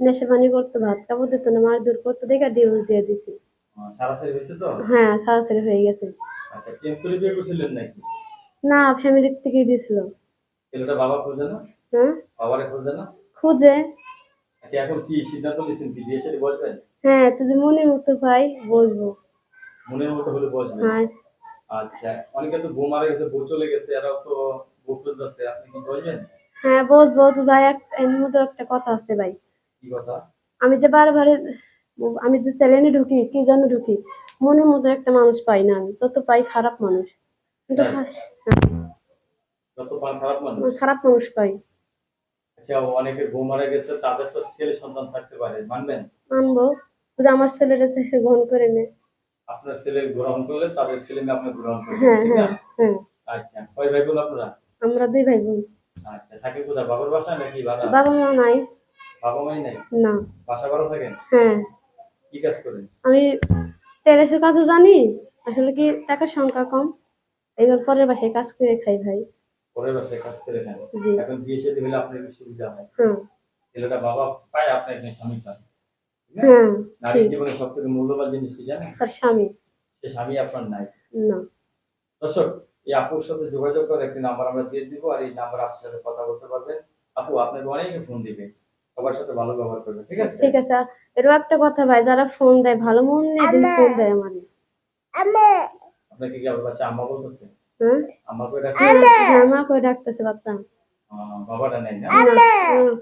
নেশা পানি করতো ভাত কাপড় দিত না মারধর করতো দেখে ডিভোর্স দিয়ে দিছি। হ্যাঁ সারাসারি হয়ে গেছে। আচ্ছা না ফ্যামিলির থেকেই দিয়েছিল ছেলেটা বাবা খোঁজে না? হ্যাঁ? বাবারে খোঁজে না? খুঁজে। আচ্ছা এখন কি সিদ্ধান্ত নিয়েছেন কি বিয়ে সাথে বসবেন? হ্যাঁ যদি মনের মতো পাই বসবো। মনের মতো হলে বসবেন? হ্যাঁ। আচ্ছা অনেকে তো বউ মারা গেছে বউ চলে গেছে এরাও তো বউ খুঁজতেছে আপনি কি বলবেন হ্যাঁ বসবো তো ভাই এক- এর মধ্যে একটা কথা আছে ভাই। আমি যে বারবার আমি যে চ্যালেঞ্জে ঢুকি কি জন্য ঢুকি মনের মতো একটা মানুষ পাই না আমি। যত পাই খারাপ মানুষ। কিন্তু খারাপ মানুষ। হ্যাঁ, খারাপ মানুষ পাই। আচ্ছা অনেকের বউ মারা গেছে তাদের তো ছেলে সন্তান থাকতে পারে মানবেন? মানবো। যদি আমার থেকে গ্রহণ করে নে। আপনার ছেলে গ্রহণ করলে তাদের ছেলে মেয়ে আপনি গ্রহণ করবেন হ্যাঁ হ্যাঁ হ্যাঁ। আচ্ছা কয় ভাই বোন আপনারা? আমরা দুই ভাই বোন। আচ্ছা থাকে কোথায়? বাবার বাসা নাকি ভাড়া বাবা মা নাই। বাবা মাই নাই? না। বাসা ভাড়া থাকেন? হ্যাঁ। কি কাজ করেন? আমি টেরেসের কাজও জানি আসলে কি টাকার সংখ্যা কম। এইবার পরের বাসায় কাজ করে খাই ভাই। পরের বাসায় কাজ করে খান? এখন বিয়ে সাথে হলে আপনার সুবিধা হয়? হ্যাঁ। ছেলেটা বাবা পায় আপনি একজন স্বামী পান হ্যাঁ নারীর জীবনে সব থেকে মূল্যবান জিনিস কি জানেন? তার স্বামী। সে স্বামী আপনার নাই। না। দর্শক এই আপুর সাথে যোগাযোগ করে একটি নাম্বার আমরা দিয়ে দিব আর এই নাম্বার আপনার সাথে কথা বলতে পারবেন। আপু আপনাকে অনেকে ফোন দিবে। সবার সাথে ভালো ব্যবহার করবে ঠিক আছে? ঠিক আছে এরও একটা কথা ভাই যারা ফোন দেয় ভালো মন নিয়ে দিন ফোন দেয় আমারে। আপনাকে কি আবার বাচ্চা আম্মা বলতেছে? হ্যাঁ আম্মা মা ডাকতেছে বাচ্চা? বাবাটা নেই না? না, হুম।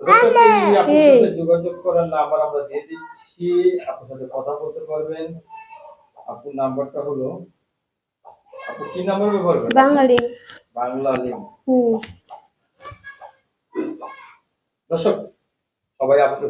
তো দর্শক, এই আপুর কে? সাথে যোগাযোগ করার নাম্বার আমরা দিয়ে দিচ্ছি। আপুর সাথে কথা বলতে পারবেন। আপুর নাম্বারটা হলো আপু কি নাম্বার ব্যবহার করেন? বাঙালি বাংলা লিঙ্ক। হুম। দর্শক সবাই আপনাকে